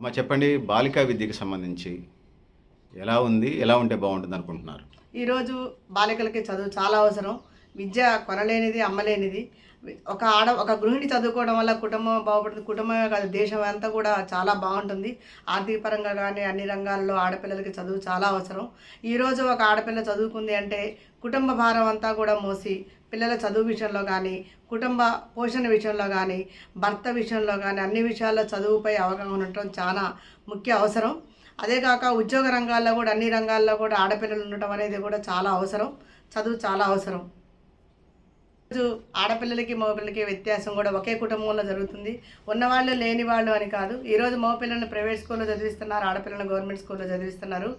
అమ్మ చెప్పండి బాలికా విద్యకు సంబంధించి ఎలా ఉంది ఎలా ఉంటే బాగుంటుంది అనుకుంటున్నారు? ఈరోజు బాలికలకి చదువు చాలా అవసరం. విద్య కొనలేనిది అమ్మలేనిది. ఒక ఆడ ఒక గృహిణి చదువుకోవడం వల్ల కుటుంబం బాగుపడుతుంది. కుటుంబమే కాదు దేశం అంతా కూడా చాలా బాగుంటుంది. ఆర్థిక పరంగా కానీ అన్ని రంగాల్లో ఆడపిల్లలకి చదువు చాలా అవసరం. ఈరోజు ఒక ఆడపిల్ల చదువుకుంది అంటే కుటుంబ భారం అంతా కూడా మోసి పిల్లల చదువు విషయంలో కానీ కుటుంబ పోషణ విషయంలో కానీ భర్త విషయంలో కానీ అన్ని విషయాల్లో చదువుపై అవగాహన ఉండటం చాలా ముఖ్య అవసరం. అదే కాక ఉద్యోగ రంగాల్లో కూడా అన్ని రంగాల్లో కూడా ఆడపిల్లలు ఉండటం అనేది కూడా చాలా అవసరం. చదువు చాలా అవసరం. రోజు ఆడపిల్లలకి మగపిల్లలకి వ్యత్యాసం కూడా ఒకే కుటుంబంలో జరుగుతుంది. ఉన్నవాళ్ళు లేని వాళ్ళు అని కాదు. ఈరోజు మగపిల్లలను ప్రైవేట్ స్కూల్లో చదివిస్తున్నారు ఆడపిల్లలను గవర్నమెంట్ స్కూల్లో చదివిస్తున్నారు.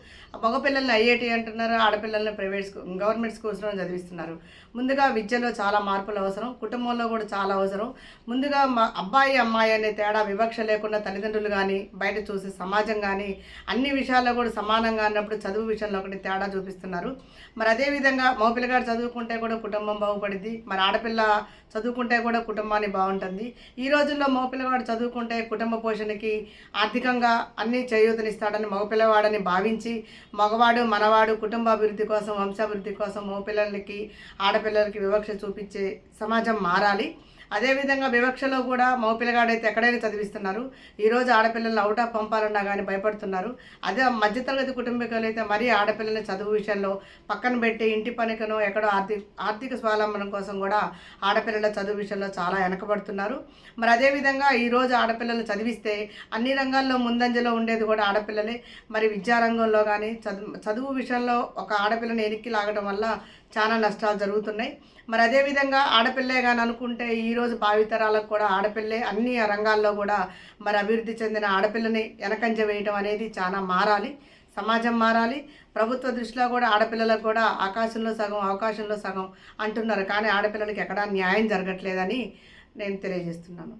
మగపిల్లల్ని ఐఐటి అంటున్నారు ఆడపిల్లల్ని ప్రైవేట్ స్కూల్ గవర్నమెంట్ స్కూల్స్లో చదివిస్తున్నారు. ముందుగా విద్యలో చాలా మార్పులు అవసరం కుటుంబంలో కూడా చాలా అవసరం. ముందుగా మా అబ్బాయి అమ్మాయి అనే తేడా వివక్ష లేకుండా తల్లిదండ్రులు కానీ బయట చూసే సమాజం కానీ అన్ని విషయాల్లో కూడా సమానంగా అన్నప్పుడు చదువు విషయంలో ఒకటి తేడా చూపిస్తున్నారు. మరి అదేవిధంగా మగపిల్లగాడు చదువుకుంటే కూడా కుటుంబం బాగుపడింది మరి ఆడపిల్ల చదువుకుంటే కూడా కుటుంబాన్ని బాగుంటుంది. ఈ రోజుల్లో మగపిల్లవాడు చదువుకుంటే కుటుంబ పోషణకి ఆర్థికంగా అన్ని చేయూతనిస్తాడని మగపిల్లవాడని భావించి మగవాడు మనవాడు కుటుంబ అభివృద్ధి కోసం వంశాభివృద్ధి కోసం మగపిల్లలకి ఆడపిల్లలకి వివక్ష చూపించే సమాజం మారాలి. అదేవిధంగా వివక్షలో కూడా మగపిల్లగాడైతే ఎక్కడైనా చదివిస్తున్నారు. ఈరోజు ఆడపిల్లల్ని అవుట్ ఆఫ్ పంపాలన్నా కానీ భయపడుతున్నారు. అదే మధ్యతరగతి కుటుంబీకులు అయితే మరీ ఆడపిల్లల్ని చదువు విషయంలో పక్కన పెట్టి ఇంటి పనికను ఎక్కడో ఆర్థిక ఆర్థిక స్వావలంబనం కోసం కూడా ఆడపిల్లల చదువు విషయంలో చాలా వెనకబడుతున్నారు. మరి అదేవిధంగా ఈరోజు ఆడపిల్లల్ని చదివిస్తే అన్ని రంగాల్లో ముందంజలో ఉండేది కూడా ఆడపిల్లలే. మరి విద్యారంగంలో కానీ చదువు చదువు విషయంలో ఒక ఆడపిల్లని ఎనిక్కి లాగడం వల్ల చాలా నష్టాలు జరుగుతున్నాయి. మరి అదేవిధంగా ఆడపిల్లే కానీ అనుకుంటే ఈరోజు భావితరాలకు కూడా ఆడపిల్లే అన్ని రంగాల్లో కూడా మరి అభివృద్ధి చెందిన ఆడపిల్లని వెనకంజ వేయటం అనేది చాలా మారాలి. సమాజం మారాలి. ప్రభుత్వ దృష్టిలో కూడా ఆడపిల్లలకు కూడా ఆకాశంలో సగం అవకాశంలో సగం అంటున్నారు. కానీ ఆడపిల్లలకి ఎక్కడా న్యాయం జరగట్లేదని నేను తెలియజేస్తున్నాను.